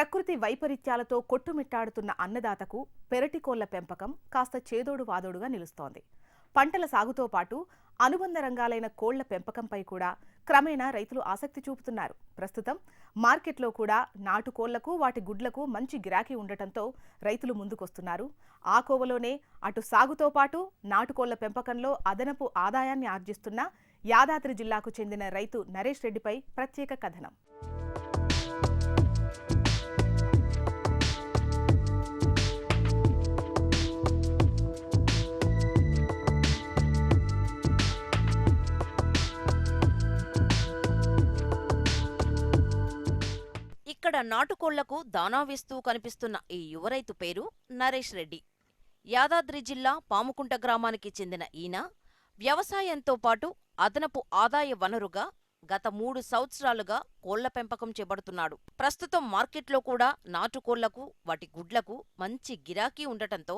ప్రకృతి వైపరీత్యాలతో కొట్టుమిట్టాడుతున్న అన్నదాతకు పెరటి కోళ్ళ పెంపకం కాస్త చేదోడు వాదోడుగా నిలుస్తోంది. పంటల సాగుతో పాటు అనుబంధ రంగాలైన కోళ్ళ పెంపకంపై కూడా క్రమేణా రైతులు ఆసక్తి చూపుతున్నారు. ప్రస్తుతం మార్కెట్లో కూడా నాటు కోళ్ళకు వాటి గుడ్లకు మంచి గిరాకీ ఉండటంతో రైతులు ముందుకొస్తున్నారు. ఆ కోవలోనే అటు సాగుతో పాటు నాటుకోళ్ళ పెంపకంలో అదనపు ఆదాయాన్ని ఆర్జిస్తున్న యాదాద్రి జిల్లాకు చెందిన రైతు నరేష్ రెడ్డిపై ప్రత్యేక కథనం. నాటుకోళ్ళకు దానా వేస్తూ కనిపిస్తున్న ఈ యువ రైతు పేరు నరేష్ రెడ్డి. యాదాద్రి జిల్లా పాముకుంట గ్రామానికి చెందిన ఈయన వ్యవసాయంతో పాటు అదనపు ఆదాయ వనరుగా గత మూడు సంవత్సరాలుగా కోళ్ళ పెంపకం చేపడుతున్నాడు. ప్రస్తుతం మార్కెట్లో కూడా నాటుకోళ్ళకు వాటి గుడ్లకు మంచి గిరాకీ ఉండటంతో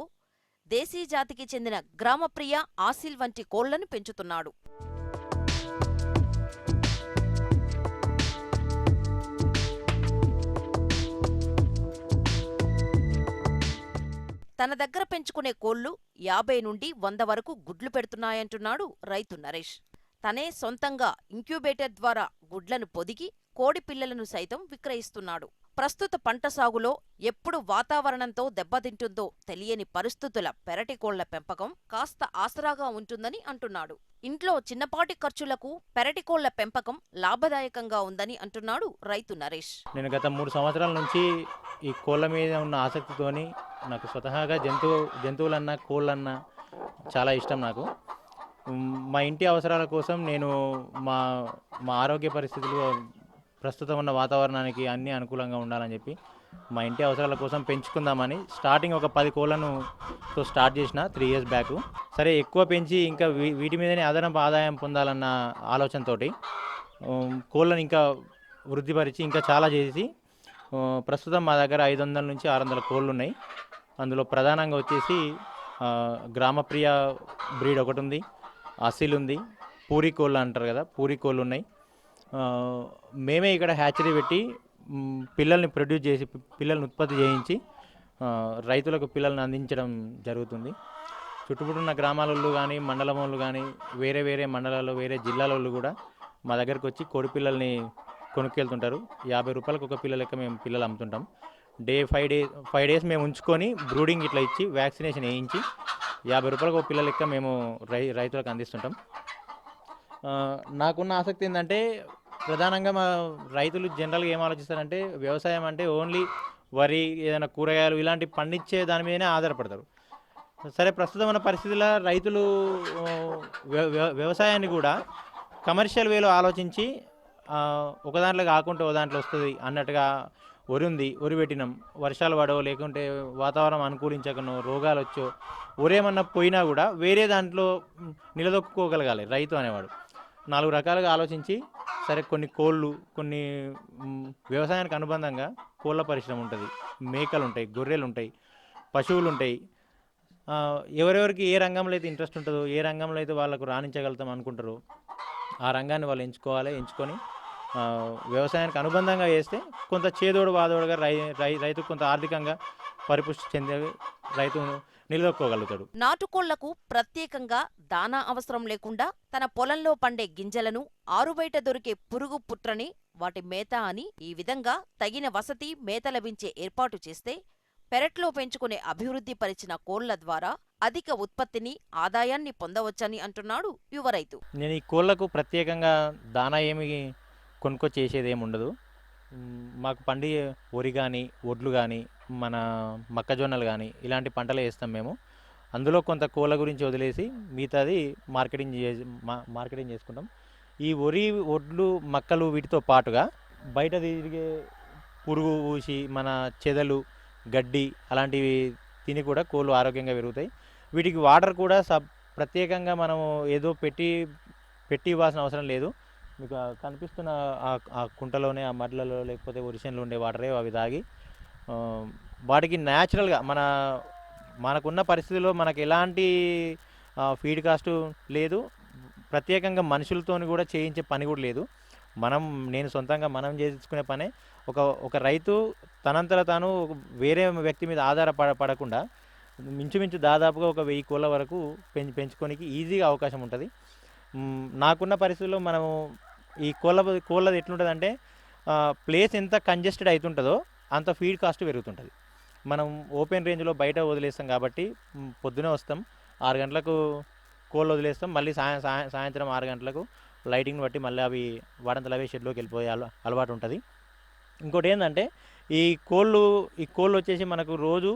దేశీ జాతికి చెందిన గ్రామప్రియ ఆసిల్ వంటి కోళ్ళను పెంచుతున్నాడు. తన దగ్గర పెంచుకునే కోళ్ళు యాభై నుండి వంద వరకు గుడ్లు పెడుతున్నాయంటున్నాడు రైతు నరేష్. తనే సొంతంగా ఇంక్యుబేటర్ ద్వారా గుడ్లను పొదిగి కోడి పిల్లలను సైతం విక్రయిస్తున్నాడు. ప్రస్తుత పంట సాగులో ఎప్పుడు వాతావరణంతో దెబ్బతింటుందో తెలియని పరిస్థితుల పెరటి కోళ్ళ పెంపకం కాస్త ఆసరాగా ఉంటుందని అంటున్నాడు. ఇంట్లో చిన్నపాటి ఖర్చులకు పెరటి కోళ్ళ పెంపకం లాభదాయకంగా ఉందని అంటున్నాడు రైతు నరేష్. నేను గత మూడు సంవత్సరాల నుంచి ఈ కోళ్ళ మీద ఉన్న ఆసక్తితోని నాకు స్వతహాగా జంతువు జంతువులన్నా కోళ్ళన్నా చాలా ఇష్టం నాకు. మా ఇంటి అవసరాల కోసం నేను మా మా ఆరోగ్య పరిస్థితులు ప్రస్తుతం ఉన్న వాతావరణానికి అన్నీ అనుకూలంగా ఉండాలని చెప్పి మా ఇంటి అవసరాల కోసం పెంచుకుందామని స్టార్టింగ్ ఒక పది కోళ్ళను తో స్టార్ట్ చేసిన త్రీ ఇయర్స్ బ్యాక్. సరే ఎక్కువ పెంచి ఇంకా వీ- వీటి మీదనే అదనపు ఆదాయం పొందాలన్న ఆలోచనతోటి కోళ్ళను ఇంకా వృద్ధిపరిచి ఇంకా చాలా చేసి ప్రస్తుతం మా దగ్గర ఐదు వందల నుంచి ఆరు వందల కోళ్ళు ఉన్నాయి అందులో ప్రధానంగా వచ్చేసి గ్రామప్రియ బ్రీడ్ ఒకటి ఉంది అసిల్ ఉంది పూరి కోళ్ళు అంటారు కదా పూరి కోళ్ళు ఉన్నాయి. మేమే ఇక్కడ హ్యాచరీ పెట్టి పిల్లల్ని ప్రొడ్యూస్ చేసి పిల్లల్ని ఉత్పత్తి చేయించి రైతులకు పిల్లల్ని అందించడం జరుగుతుంది. చుట్టుముట్టున్న గ్రామాలలో కానీ మండలంలో కానీ వేరే వేరే మండలాల్లో వేరే జిల్లాలలో కూడా మా దగ్గరకు వచ్చి కోడి పిల్లల్ని కొనుక్కెళ్తుంటారు. యాభై రూపాయలకు ఒక పిల్ల లెక్క మేము పిల్లలు అమ్ముతుంటాం. Day five day five days మేము ఉంచుకొని బ్రూడింగ్ ఇట్లా ఇచ్చి వ్యాక్సినేషన్ వేయించి యాభై రూపాయలకు ఒక పిల్లల లెక్క మేము రై రైతులకు అందిస్తుంటాం. నాకున్న ఆసక్తి ఏంటంటే ప్రధానంగా మా రైతులు జనరల్గా ఏం ఆలోచిస్తారంటే వ్యవసాయం అంటే ఓన్లీ వరి ఏదైనా కూరగాయలు ఇలాంటి పండించే దాని మీదనే ఆధారపడతారు. సరే ప్రస్తుతం ఉన్న పరిస్థితుల్లో రైతులు వ్య- వ్య- వ్యవసాయాన్ని కూడా కమర్షియల్ వేలో ఆలోచించి ఒక దాంట్లో కాకుండా ఒక దాంట్లో వస్తుంది అన్నట్టుగా వరి ఉంది వరి పెట్టినాం వర్షాలు పడవో లేకుంటే వాతావరణం అనుకూలించకనో రోగాలు వచ్చో ఒరేమన్నా పోయినా కూడా వేరే దాంట్లో నిలదొక్కుకోగలగాలి రైతు అనేవాడు. నాలుగు రకాలుగా ఆలోచించి సరే కొన్ని కోళ్ళు కొన్ని వ్యవసాయానికి అనుబంధంగా కోళ్ళ పరిశ్రమ ఉంటుంది. మేకలు ఉంటాయి గొర్రెలు ఉంటాయి పశువులు ఉంటాయి ఎవరెవరికి ఏ రంగంలో అయితే ఇంట్రెస్ట్ ఉంటుందో ఏ రంగంలో అయితే వాళ్ళకు రాణించగలుగుతాం అనుకుంటారో ఆ రంగాన్ని వాళ్ళు ఎంచుకోవాలి ఎంచుకొని వ్యవసాయానికి అనుబంధంగా చేస్తే కొంత చేదోడు వాదోడుగా రై రై రైతు కొంత ఆర్థికంగా పరిపుష్టి చెందే రైతు నిలదొక్కోగలుగుతాడు. నాటుకోళ్ళకు ప్రత్యేకంగా దానా అవసరం లేకుండా తన పొలంలో పండే గింజలను ఆరుబయట దొరికే పురుగు పుట్రని వాటి మేత అని ఈ విధంగా తగిన వసతి మేత లభించే ఏర్పాటు చేస్తే పెరట్లో పెంచుకునే అభివృద్ధి పరిచిన కోళ్ళ ద్వారా అధిక ఉత్పత్తిని ఆదాయాన్ని పొందవచ్చని అంటున్నాడు యువ రైతు. నేను ఈ కోళ్ళకు ప్రత్యేకంగా దానా ఏమి కొనుక్కొచ్చి చేసేది ఏమి ఉండదు. మాకు పండి వరి కానీ ఒడ్లు కానీ మన మొక్కజొన్నలు కానీ ఇలాంటి పంటలు వేస్తాం మేము. అందులో కొంత కోళ్ళ గురించి వదిలేసి మిగతాది మార్కెటింగ్ చేసి మా- మార్కెటింగ్ చేసుకుంటాం. ఈ వరి ఒడ్లు మక్కలు వీటితో పాటుగా బయట తిరిగే పురుగు ఊసి మన చెదలు గడ్డి అలాంటివి తిని కూడా కోళ్ళు ఆరోగ్యంగా పెరుగుతాయి. వీటికి వాటర్ కూడా సబ్ ప్రత్యేకంగా మనము ఏదో పెట్టి పెట్టి ఇవ్వాల్సిన అవసరం లేదు. మీకు కనిపిస్తున్న ఆ- కుంటలోనే ఆ మడ్లలో లేకపోతే ఒరిషన్లో ఉండే వాటరే అవి తాగి వాటికి న్యాచురల్గా మన మనకున్న పరిస్థితుల్లో మనకు ఎలాంటి ఫీడ్ కాస్ట్ లేదు. ప్రత్యేకంగా మనుషులతో కూడా చేయించే పని కూడా లేదు. మనం నేను సొంతంగా మనం చేయించుకునే పనే. ఒక ఒక రైతు తనంతట తాను వేరే వ్యక్తి మీద ఆధారపడ పడకుండా మించుమించు దాదాపుగా ఒక వెయ్యి కోళ్ళ వరకు పెంచి పెంచుకోనికి ఈజీగా అవకాశం ఉంటుంది. నాకున్న పరిస్థితుల్లో మనము ఈ కోళ్ళ కోళ్ళది ఎట్లుంటుందంటే ప్లేస్ ఎంత కంజెస్టెడ్ అవుతుంటుందో అంత ఫీడ్ కాస్ట్ పెరుగుతుంటుంది. మనం ఓపెన్ రేంజ్లో బయట వదిలేస్తాం కాబట్టి పొద్దునే వస్తాం ఆరు గంటలకు కోళ్ళు వదిలేస్తాం మళ్ళీ సాయం సాయంత్రం ఆరు గంటలకు లైటింగ్ని బట్టి మళ్ళీ అవి వాడంతలు అవే షెడ్లోకి వెళ్ళిపోయే అల అలవాటు ఉంటుంది. ఇంకోటి ఏంటంటే ఈ కోళ్ళు ఈ కోళ్ళు వచ్చేసి మనకు రోజు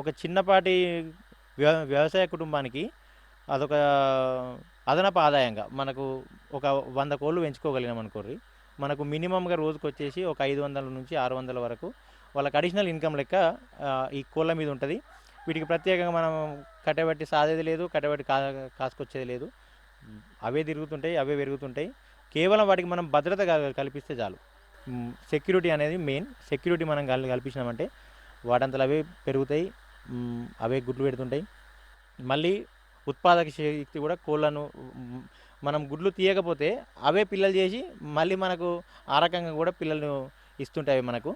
ఒక చిన్నపాటి వ్య వ్యవసాయ కుటుంబానికి అదొక అదనపు ఆదాయంగా మనకు ఒక వంద కోళ్ళు పెంచుకోగలిగినాం అనుకోర్రి. మనకు మినిమంగా రోజుకు వచ్చేసి ఒక ఐదు వందల నుంచి ఆరు వందల వరకు వాళ్ళకి అడిషనల్ ఇన్కమ్ లెక్క ఈ కోళ్ళ మీద ఉంటుంది. వీటికి ప్రత్యేకంగా మనం కట్టబెట్టి సాదేది లేదు కట్టబెట్టి కా కాసుకొచ్చేది లేదు. అవే తిరుగుతుంటాయి అవే పెరుగుతుంటాయి. కేవలం వాటికి మనం భద్రత కల్పిస్తే చాలు. సెక్యూరిటీ అనేది మెయిన్ సెక్యూరిటీ మనం కల్- కల్పించినామంటే వాటంతలు అవే పెరుగుతాయి. అవే గుడ్లు పెడుతుంటాయి. మళ్ళీ ఉత్పాదక శక్తి కూడా కోళ్ళను మనం గుడ్లు తీయకపోతే అవే పిల్లలు చేసి మళ్ళీ మనకు ఆ రకంగా కూడా పిల్లలను ఇస్తుంటాయి మనకు.